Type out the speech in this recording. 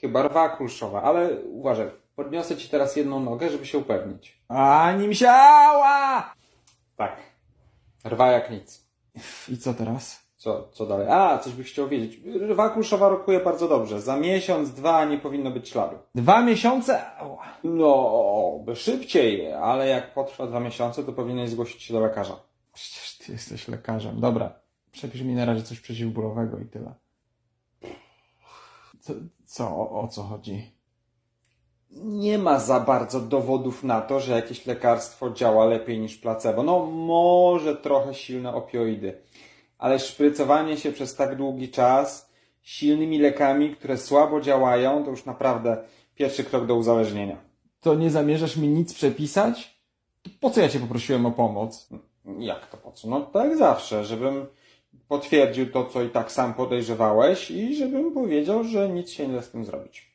Chyba rwa kulszowa, ale uważaj, podniosę ci teraz jedną nogę, żeby się upewnić. A nim się ała! Tak. Rwa jak nic. I co teraz? Co, co dalej? A, coś byś chciał wiedzieć. Rwa kulszowa rokuje bardzo dobrze. Za miesiąc, dwa nie powinno być śladu. Dwa miesiące? Ała. No, by szybciej, ale jak potrwa dwa miesiące, to powinieneś zgłosić się do lekarza. Przecież ty jesteś lekarzem. Dobra, przepisz mi na razie coś przeciwbólowego i tyle. Co, co o, co chodzi? Nie ma za bardzo dowodów na to, że jakieś lekarstwo działa lepiej niż placebo. No, może trochę silne opioidy, ale szprycowanie się przez tak długi czas silnymi lekami, które słabo działają, to już naprawdę pierwszy krok do uzależnienia. To nie zamierzasz mi nic przepisać? To po co ja cię poprosiłem o pomoc? Jak to po co? No tak zawsze, żebym potwierdził to, co i tak sam podejrzewałeś i żebym powiedział, że nic się nie da z tym zrobić.